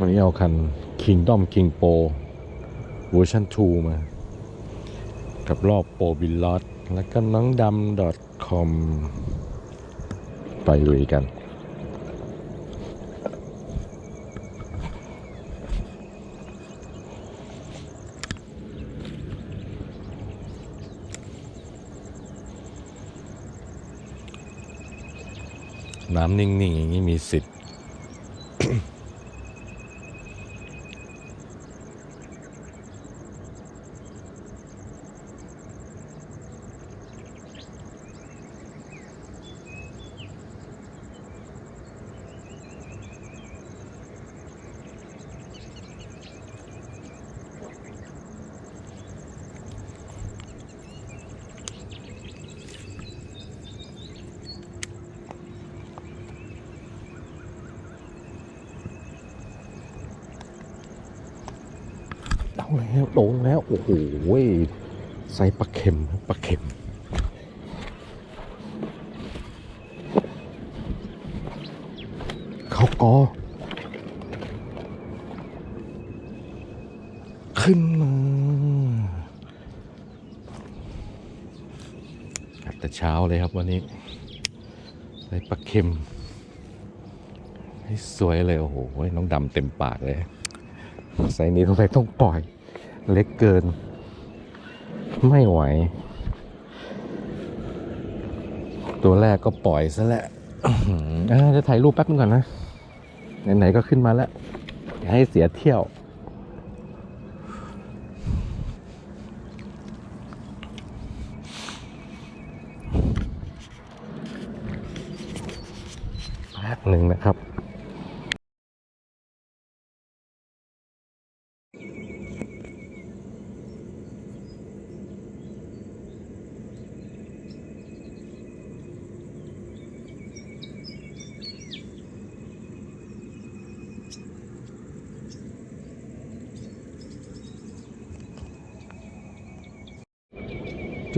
วันนี้เอาคัน Kingdom King Pro เวอร์ชัน2 มา กับรอบโปรบิลลอตแล้วก็น้องดำ .com ไปลุยกันน้ำนิ่ง ๆ อย่างนี้มีสิทธิ์ เอาแล้วโดนแล้ว โอ้โหใส่ปลาเข็มปลาเข็มเขากอ ขึ้นมาแต่เช้าเลยครับวันนี้ใส่ปลาเข็มให้สวยเลย โอ้โห น้องดำเต็มปากเลยไซส์นี้ทำไมต้องปล่อย เล็กเกิน ไม่ไหว ตัวแรกก็ปล่อยซะแล้วอื้อหืออ่าจะถ่ายรูปแป๊บนึงก่อนนะ ไหนๆก็ขึ้นมาแล้ว อย่าให้เสียเที่ยว แป๊บหนึ่งนะครับ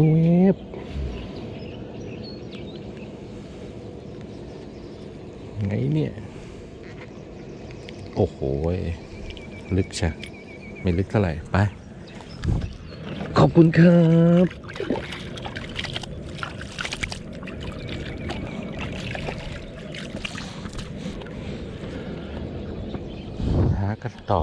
จูบไงเนี่ย โอ้โห ลึกชะไม่ลึกเท่าไหร่ ไป ขอบคุณครับหากันต่อ